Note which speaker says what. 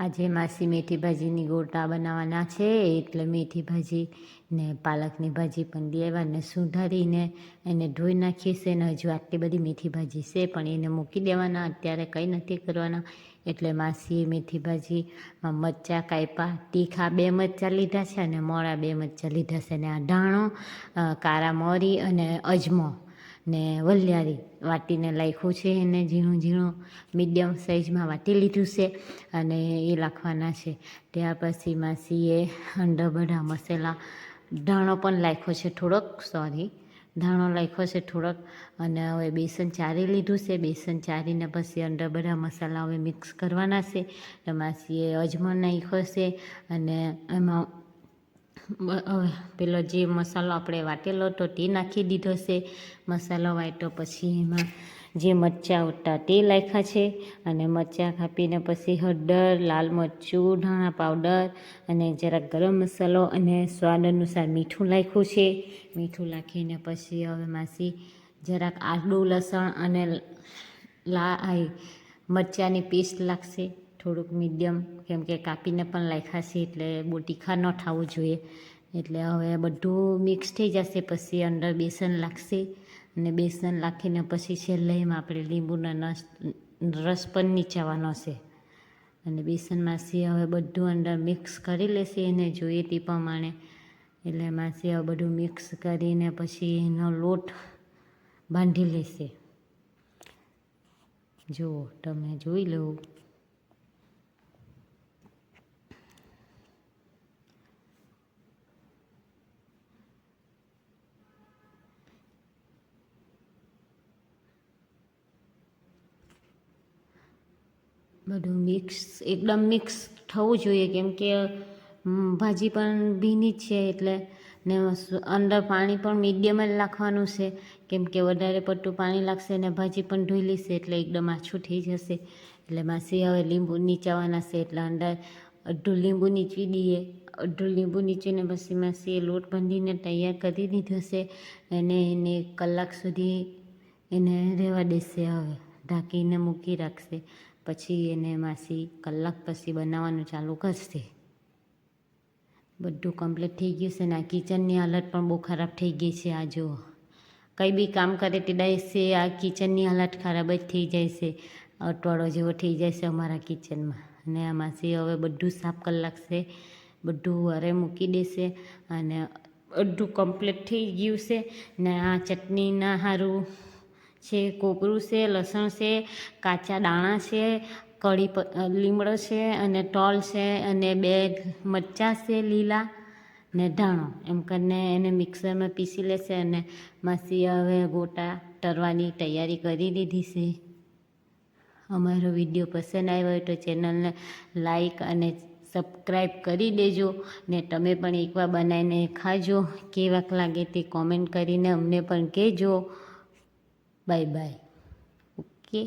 Speaker 1: આજે માસી મેથી ભાજીની ગોટા બનાવવાના છે. એટલે મેથી ભાજી ને પાલકની ભાજી પણ લઈ સુધારીને એને ધોઈ નાખીએ છે ને હજુ આટલી બધી મેથી ભાજી છે, પણ એને મૂકી દેવાના. અત્યારે કંઈ નથી કરવાના. એટલે માસીએ મેથી ભાજીમાં મરચાં કાપ્યા, તીખા બે મરચાં લીધા છે અને મોળા બે મરચાં લીધા છે. અને આ ધાણો કારા, મરી અને અજમો ને વલિયારી વાટીને લાખ્યું છે એને ઝીણું ઝીણું મીડિયમ સાઇઝમાં વાટી લીધું છે અને એ નાખવાના છે. ત્યાર પછી માસીએ બધા મસાલા ધાણો પણ લાખ્યો છે થોડોક સોરી ધાણો નાખ્યો છે થોડોક અને હવે બેસન ચારી લીધું છે. બેસન ચારીને પછી અંદર બધા મસાલા હવે મિક્સ કરવાના છે. માસીએ અજમો નાખ્યો છે અને એમાં પેલો જે મસાલો આપણે વાટેલો હતો તે નાખી દીધો છે. મસાલો વાટ્યો પછી એમાં જે મરચાં હતા તે નાખ્યા છે. અને મરચાં કાપીને પછી હળદર, લાલ મરચું, ધાણા પાવડર અને જરાક ગરમ મસાલો અને સ્વાદ અનુસાર મીઠું નાખ્યું છે. મીઠું નાખીને પછી હવે માસી જરાક આદું, લસણ અને લા મરચાંની પેસ્ટ લાગશે થોડુંક મીડિયમ કેમ કે કાપીને પણ લાખ્યા છે એટલે બહુ તીખા ન થવું જોઈએ. એટલે હવે બધું મિક્સ થઈ જશે, પછી અંદર બેસન લાગશે. અને બેસન નાખીને પછી છેલ્લે એમાં આપણે લીંબુના નસ રસ પણ નીચાવાનો છે. અને બેસન માસી હવે બધું અંદર મિક્સ કરી લેશે એને જોઈએ તે પ્રમાણે. એટલે માસી હવે બધું મિક્સ કરીને પછી એનો લોટ બાંધી લેશે. જુઓ, તમે જોઈ લો. બધું મિક્સ એકદમ મિક્સ થવું જોઈએ. કેમ કે ભાજી પણ ભીની છે એટલે ને અંદર પાણી પણ મીડિયમ જ નાખવાનું છે. કેમ કે વધારે પડતું પાણી લાગશે ને ભાજી પણ ધોઈ લેશે એટલે એકદમ આછું થઈ જશે. એટલે માસી હવે લીંબુ નીચાવાના છે એટલે અંદર અડધું લીંબુ નીચવી દઈએ. અડધું લીંબુ નીચીને પછી માસી લોટ બાંધીને તૈયાર કરી દીધો છે. અને એને કલાક સુધી એને રહેવા દેશે હવે, ઢાંકીને મૂકી રાખશે. પછી એને માસી કલાક પછી બનાવવાનું ચાલુ કરશે. બધું કમ્પ્લીટ થઈ ગયું છે ને આ કિચનની હાલત પણ બહુ ખરાબ થઈ ગઈ છે આ જો કંઈ બી કામ કરે તે ડાયસે આ કિચનની હાલત ખરાબ જ થઈ જાય છે. અટવાડો જેવો થઈ જાય છે અમારા કિચનમાં અને આ માસી હવે બધું સાફ કરી લાગશે બધું વારે મૂકી દેશે અને બધું કમ્પ્લીટ થઈ ગયું છે ને આ ચટણીના સારું છે, કોપરું છે, લસણ છે, કાચા દાણા છે, કઢી લીમડો છે અને ટોલ છે અને બે મરચાં છે લીલા ને ધાણો. એમ કરીને એને મિક્સરમાં પીસી લેશે અને માસી હવે ગોટા તરવાની તૈયારી કરી દીધી છે. અમારો વીડિયો પસંદ આવ્યો હોય તો ચેનલને લાઈક અને સબસ્ક્રાઈબ કરી દેજો ને તમે પણ એકવાર બનાવીને ખાજો. કેવાક લાગે તે કોમેન્ટ કરીને અમને પણ કહેજો. Bye bye okay